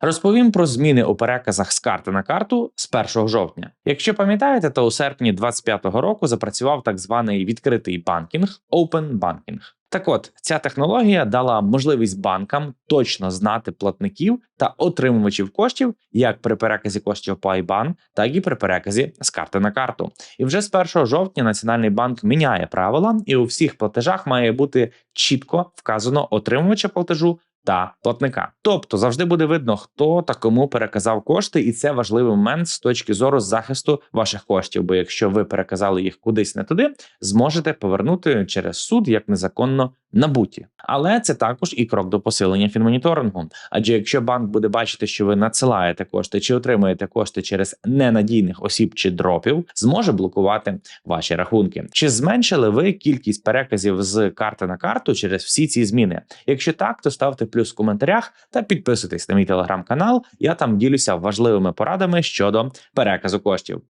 Розповім про зміни у переказах з карти на карту з 1 жовтня. Якщо пам'ятаєте, то у серпні 2025 року запрацював так званий відкритий банкінг Open Banking. Так от ця технологія дала можливість банкам точно знати платників та отримувачів коштів як при переказі коштів по IBAN, так і при переказі з карти на карту. І вже з 1 жовтня Національний банк міняє правила, і у всіх платежах має бути чітко вказано отримувача платежу та платника. Тобто завжди буде видно, хто та кому переказав кошти, і це важливий момент з точки зору захисту ваших коштів. Бо якщо ви переказали їх кудись не туди, зможете повернути через суд як незаконно набуті. Але це також і крок до посилення фінмоніторингу. Адже якщо банк буде бачити, що ви надсилаєте кошти чи отримуєте кошти через ненадійних осіб чи дропів, зможе блокувати ваші рахунки. Чи зменшили ви кількість переказів з карти на карту через всі ці зміни? Якщо так, то ставте плюс в коментарях та підписуйтесь на мій телеграм-канал. Я там ділюся важливими порадами щодо переказу коштів.